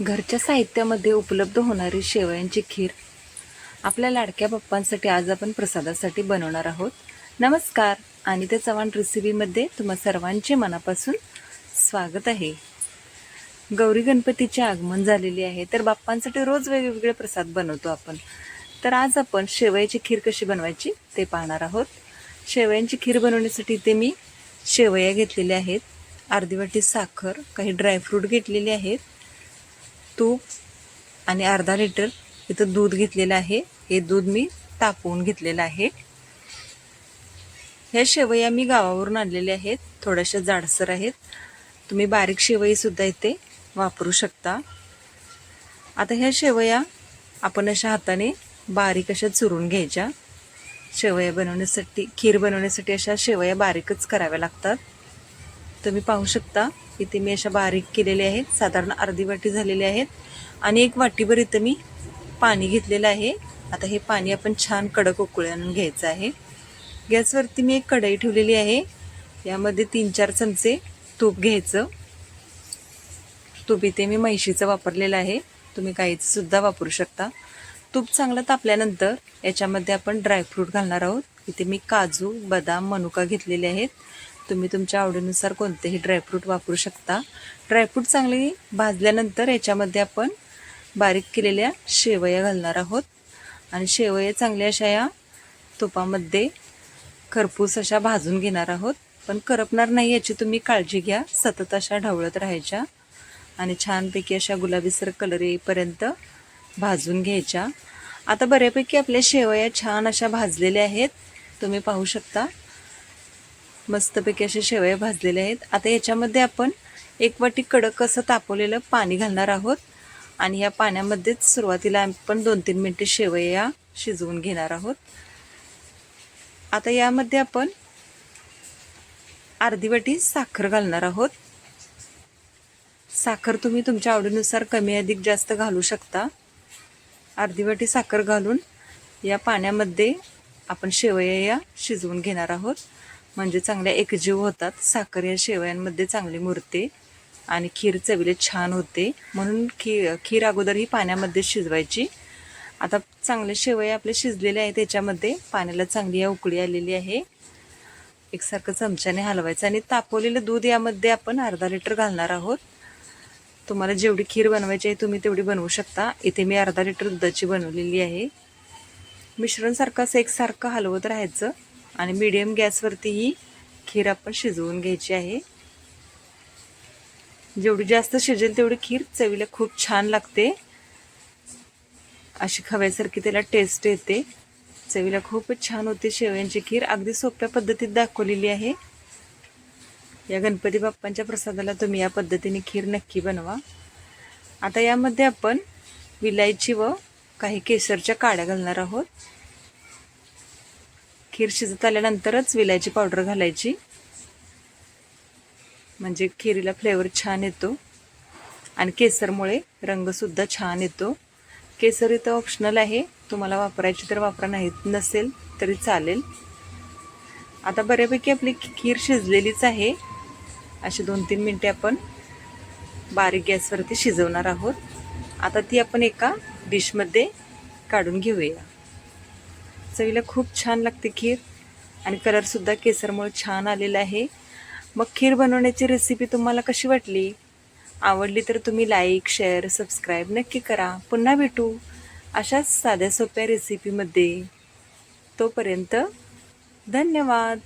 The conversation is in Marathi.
घरच्या साहित्यामध्ये उपलब्ध होणारी शेवयांची खीर आपल्या लाडक्या बाप्पांसाठी आज आपण प्रसादासाठी बनवणार आहोत. नमस्कार. आणि त्या चव्हाण रेसिपीमध्ये तुम्हा सर्वांचे मनापासून स्वागत आहे. गौरी गणपतीचे आगमन झालेले आहे तर बाप्पांसाठी रोज वेगवेगळे प्रसाद बनवतो आपण. तर आज आपण शेवयाची खीर कशी बनवायची ते पाहणार आहोत. शेवयांची खीर बनवण्यासाठी ते मी शेवया घेतलेल्या आहेत अर्धी वाटी साखर काही ड्रायफ्रूट घेतलेले आहेत तूप आणि अर्धा लिटर इथं दूध घेतलेलं आहे. हे दूध मी तापवून घेतलेलं आहे. ह्या शेवया मी गावावरून आणलेल्या आहेत. थोड्याशा जाडसर आहेत. तुम्ही बारीक शेवईसुद्धा इथे वापरू शकता. आता ह्या शेवया आपण अशा हाताने बारीक अशा चुरून घ्यायच्या. शेवया बनवण्यासाठी खीर बनवण्यासाठी अशा शेवया बारीकच कराव्या लागतात. तुम्ही पाहू शकता. इथे मी अशा बारीक केलेल्या आहेत. साधारण अर्धी वाटी झालेले आहेत. आणि एक वाटीभर इथं मी पाणी घेतलेलं आहे. आता हे पाणी आपण छान कडक उकळी आणून घ्यायचं आहे. गॅसवरती मी एक कढई ठेवलेली आहे. यामध्ये तीन चार चमचे तूप घ्यायचं. तूप इथे मी म्हैशीचं वापरलेलं आहे. तुम्ही गाईचं वापरू शकता. तूप चांगलं तापल्यानंतर याच्यामध्ये आपण ड्रायफ्रूट घालणार आहोत. इथे मी काजू बदाम मनुका घेतलेले आहेत. तुम्ही तुमच्या आवडीनुसार कोणतेही ड्रायफ्रूट वापरू शकता. ड्रायफ्रूट चांगले भाजल्यानंतर याच्यामध्ये आपण बारीक केलेल्या शेवया घालणार आहोत. आणि शेवया चांगल्या अशा या तुपामध्ये खरपूस अशा भाजून घेणार आहोत. पण करपणार नाही याची तुम्ही काळजी घ्या. सतत अशा ढवळत राहायच्या. आणि छानपैकी अशा गुलाबीसर कलर येईपर्यंत भाजून घ्यायच्या. आता बऱ्यापैकी आपल्या शेवया छान अशा भाजलेल्या आहेत. तुम्ही पाहू शकता. मस्तपैकी असे शेवया भाजलेले आहेत. आता याच्यामध्ये आपण एक वाटी कडक असं तापवलेलं पाणी घालणार आहोत. आणि या पाण्यामध्येच सुरुवातीला आपण दोन तीन मिनटे शेवया शिजवून घेणार आहोत. आता यामध्ये आपण अर्धी वाटी साखर घालणार आहोत. साखर तुम्ही तुमच्या आवडीनुसार कमी अधिक जास्त घालू शकता. अर्धी वाटी साखर घालून या पाण्यामध्ये आपण शेवया शिजवून घेणार आहोत. म्हणजे चांगल्या एकजीव होतात. साखर या शेवयांमध्ये चांगली मुरते आणि खीर चवीला छान होते. म्हणून खी खीर अगोदर ही पाण्यामध्ये शिजवायची. आता चांगले शेवया आपले शिजलेले आहेत त्याच्यामध्ये पाण्याला चांगली या उकळी आलेली आहे. एकसारखं चमच्याने हलवायचं आणि तापवलेलं दूध यामध्ये आपण अर्धा लिटर घालणार आहोत. तुम्हाला जेवढी खीर बनवायची आहे तुम्ही तेवढी बनवू शकता. इथे मी अर्धा लिटर दुधाची बनवलेली आहे. मिश्रणसारखं असं एकसारखं हलवत राहायचं. आणि मीडियम गॅसवरती ही खीर आपण शिजवून घ्यायची आहे. जेवढी जास्त शिजेल तेवढी खीर चवीला खूप छान लागते. अशी खव्यासारखी त्याला टेस्ट येते. चवीला खूपच छान होते शेवयांची खीर. अगदी सोप्या पद्धतीत दाखवलेली आहे. या गणपती बाप्पांच्या प्रसादाला तुम्ही या पद्धतीने खीर नक्की बनवा. आता यामध्ये आपण विलायची व काही केसरच्या काड्या घालणार आहोत. खीर शिजत आल्यानंतरच विलायची पावडर घालायची. म्हणजे खिरीला फ्लेवर छान येतो. आणि केसरमुळे रंगसुद्धा छान येतो. केसर इथं ऑप्शनल आहे. तुम्हाला वापरायची तर वापरा नाही नसेल तरी चालेल. आता बऱ्यापैकी आपली खीर शिजलेलीच आहे. अशी दोन तीन मिनटे आपण बारीक गॅसवरती शिजवणार आहोत. आता ती आपण एका डिशमध्ये काढून घेऊया. चवीला खूप छान लागते खीर आणि कलरसुद्धा केसरमुळे छान आलेला आहे. मग खीर बनवण्याची रेसिपी तुम्हाला कशी वाटली? आवडली तर तुम्ही लाईक शेअर सबस्क्राईब नक्की करा. पुन्हा भेटू अशाच साध्या सोप्या रेसिपीमध्ये तोपर्यंत धन्यवाद.